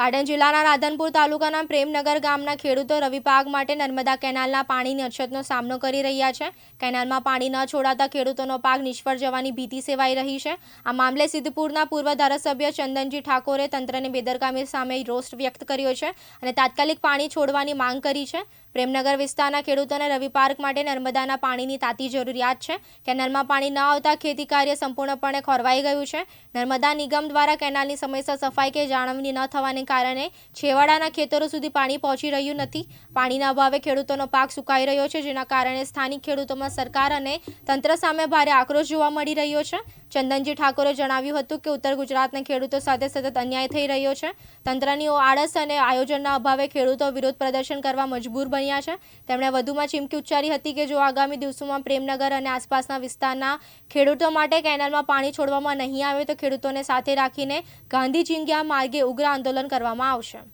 પાટણ જિલ્લાના રાધનપુર તાલુકાના પ્રેમનગર ગામના ખેડૂતો રવિ પાક માટે નર્મદા કેનાલના પાણીની અછતનો સામનો કરી રહ્યા છે. કેનાલમાં પાણી ન છોડાતા ખેડૂતોનો પાક નિષ્ફળ જવાની ભીતિ સેવાઈ રહી છે. આ મામલે સિદ્ધપુરના પૂર્વ ધારાસભ્ય ચંદનજી ઠાકોરે તંત્રની બેદરકામી સામે રોષ વ્યક્ત કર્યો છે અને તાત્કાલિક પાણી છોડવાની માંગ કરી છે. પ્રેમનગર વિસ્તારના ખેડૂતોને રવિ પાર્ક માટે નર્મદાના પાણીની તાતી જરૂરિયાત છે. કેનાલમાં પાણી ન આવતા ખેતી કાર્ય સંપૂર્ણપણે ખોરવાઈ ગયું છે. નર્મદા નિગમ દ્વારા કેનાલની સમયસર સફાઈ કે જાળવણી ન થવાને કારણે છેવાડાના ખેતરો સુધી પાણી પહોંચી રહ્યું નથી. પાણીના અભાવે ખેડૂતોનો પાક સુકાઈ રહ્યો છે, જેના કારણે સ્થાનિક ખેડૂતોમાં સરકાર અને તંત્ર સામે ભારે આક્રોશ જોવા મળી રહ્યો છે. ચંદનજી ઠાકોરે જણાવ્યું હતું કે ઉત્તર ગુજરાતના ખેડૂતો સાથે સતત અન્યાય થઈ રહ્યો છે. તંત્રની આળસ અને આયોજનના અભાવે ખેડૂતો વિરોધ પ્રદર્શન કરવા મજબૂર બન્યા છે. તેમણે વધુમાં ચીમકી ઉચ્ચારી હતી કે જો આગામી દિવસોમાં પ્રેમનગર અને આસપાસના વિસ્તારના ખેડૂતો માટે કેનાલમાં પાણી છોડવામાં નહીં આવે તો ખેડૂતોને સાથે રાખીને ગાંધી ચિંગ્યા માર્ગે ઉગ્ર આંદોલન કરવામાં આવશે.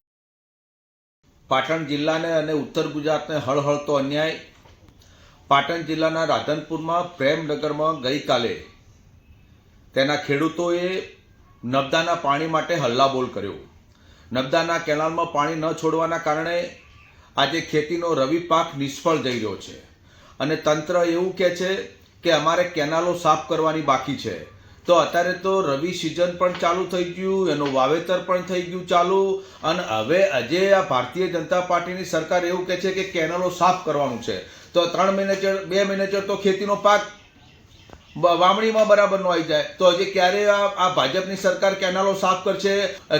પાટણ જિલ્લાને અને ઉત્તર ગુજરાતને હળહળતો અન્યાય. પાટણ જિલ્લાના રાધનપુરમાં પ્રેમનગરમાં ગઈકાલે તેના ખેડૂતોએ નબદાના પાણી માટે હલ્લાબોલ કર્યો. નબદાના કેનાલમાં પાણી ન છોડવાના કારણે આજે ખેતીનો રવિ પાક નિષ્ફળ જઈ રહ્યો છે. અને તંત્ર એવું કહે છે કે અમારે કેનાલો સાફ કરવાની બાકી છે. તો અત્યારે તો રવિ સિઝન પણ ચાલુ થઈ ગયું, એનું વાવેતર પણ થઈ ગયું ચાલુ. અને હવે આજે આ ભારતીય જનતા પાર્ટીની સરકાર એવું કહે છે કે કેનાલો સાફ કરવાનું છે. તો ત્રણ મહિને બે મહિને તો ખેતીનો પાક વાવણીમાં બરાબર નો આવી જાય. તો હજી ક્યારે આ આ ભાજપની સરકાર કેનાલો સાફ કરશે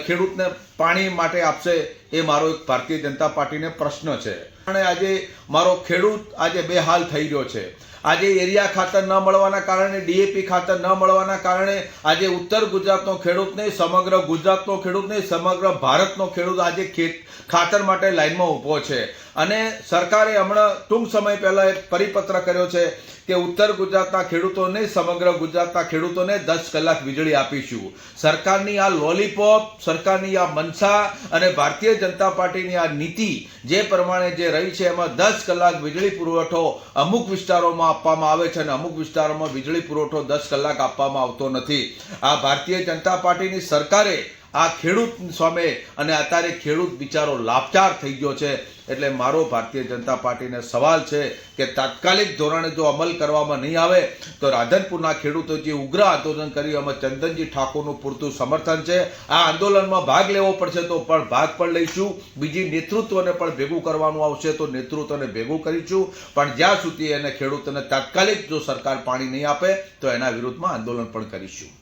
ખેડૂતને પાણી માટે આપશે, એ મારો એક ભારતીય જનતા પાર્ટીને પ્રશ્ન છે. અને આજે મારો ખેડૂત આજે બેહાલ થઈ રહ્યો છે. આજે એરિયા ખાતર ન મળવાના કારણે, ડીએપી ખાતર ન મળવાના કારણે, આજે ઉત્તર ગુજરાતનો ખેડૂત નહીં, સમગ્ર ગુજરાતનો ખેડૂત નહીં, સમગ્ર ભારતનો ખેડૂત આજે ખેત, ખાતર માટે લાઇનમાં ઊભો છે. અને સરકારે હમણાં ટૂંક સમય પહેલાં એક પરિપત્ર કર્યો છે કે ઉત્તર ગુજરાતના ખેડૂતોને સમગ્ર ગુજરાતના ખેડૂતોને દસ કલાક વીજળી આપીશું. સરકારની આ લોલીપોપ, સરકારની આ મનસા અને ભારતીય જનતા પાર્ટીની આ નીતિ જે પ્રમાણે જે રહી છે, એમાં દસ કલાક વીજળી પુરવઠો અમુક વિસ્તારોમાં આપવામાં આવે છે અને અમુક વિસ્તારોમાં વીજળી પુરવઠો દસ કલાક આપવામાં આવતો નથી. આ ભારતીય જનતા પાર્ટીની સરકારે આ ખેડૂત સામે અને અત્યારે ખેડૂત બિચારો લાભચાર થઈ ગયો છે. એટલે મારો ભારતીય જનતા પાર્ટીને સવાલ છે કે તાત્કાલિક ધોરણે જો અમલ કરવામાં નહીં આવે, તો રાધનપુરના ખેડૂતો જે ઉગ્ર આંદોલન કર્યું, એમાં ચંદનજી ઠાકોરનું પૂરતું સમર્થન છે. આ આંદોલનમાં ભાગ લેવો પડશે તો પણ ભાગ પણ લઈશું. બીજી નેતૃત્વને પણ ભેગું કરવાનું આવશે તો નેતૃત્વને ભેગું કરીશું. પણ જ્યાં સુધી એને ખેડૂતોને તાત્કાલિક જો સરકાર પાણી નહીં આપે, તો એના વિરુદ્ધમાં આંદોલન પણ કરીશું.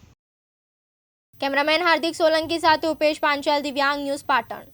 કેમેરામેન હાર્દિક સોલંકી સાથે ઉપેશ પાંચાલ, દિવ્યાંગ ન્યૂઝ પાટણ.